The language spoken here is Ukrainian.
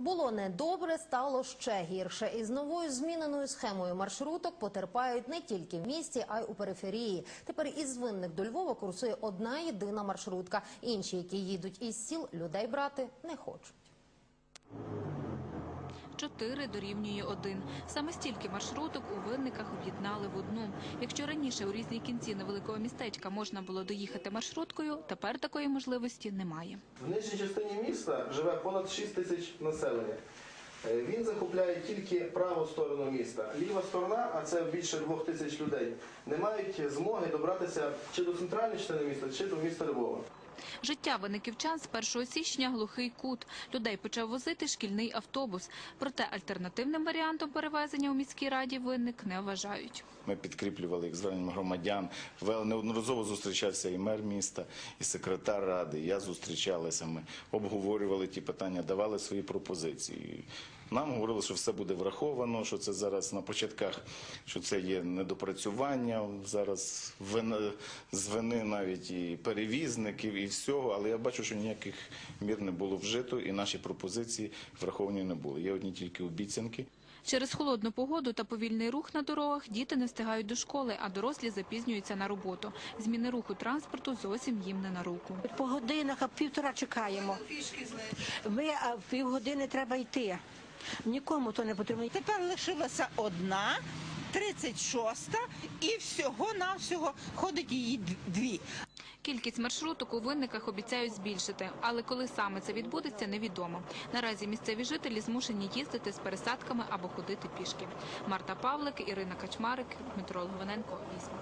Було недобре, стало ще гірше. Із новою зміненою схемою маршруток потерпають не тільки в місті, а й у периферії. Тепер із винних до Львова курсує одна єдина маршрутка. Інші, які їдуть із сіл, людей брати не хочуть. 4 дорівнює 1. Саме стільки маршруток у винниках об'єднали в одну. Якщо раніше у різні кінці невеликого містечка можна було доїхати маршруткою, тепер такої можливості немає. В нижній частині міста живе понад 6 тисяч населення. Е, Він захопляє тільки праву сторону міста. Ліва сторона, а це більше двох тисяч людей, не мають змоги добратися чи до центральної частини міста, чи до міста Львова. Життя винниківчан з 1 січня глухий кут. Людей почав возити шкільний автобус. Проте альтернативним варіантом перевезення у міській раді винник не вважають. Ми підкріплювали їх зверненням громадян. Неодноразово зустрічався і мер міста, і секретар ради. Я зустрічалися. Ми обговорювали ті питання, давали свої пропозиції. Нам говорили, що все буде враховано, що це зараз на початках, що це є недопрацювання. Зараз вини, з вини навіть і перевізників, і всього. Але я бачу, що ніяких мір не було вжито, і наші пропозиції враховані не були. Є одні тільки обіцянки. Через холодну погоду та повільний рух на дорогах діти не встигають до школи, а дорослі запізнюються на роботу. Зміни руху транспорту зовсім їм не на руку. По годинах, а півтора чекаємо. Ми а півгодини треба йти. Нікому то не потрібно. Тепер лишилася одна, 36-та, і всього-навсього ходить її дві. Кількість маршруток у винниках обіцяють збільшити, але коли саме це відбудеться, невідомо. Наразі місцеві жителі змушені їздити з пересадками або ходити пішки. Марта Павлик, Ірина Качмарик, Дмитро Логвиненко, Вісник.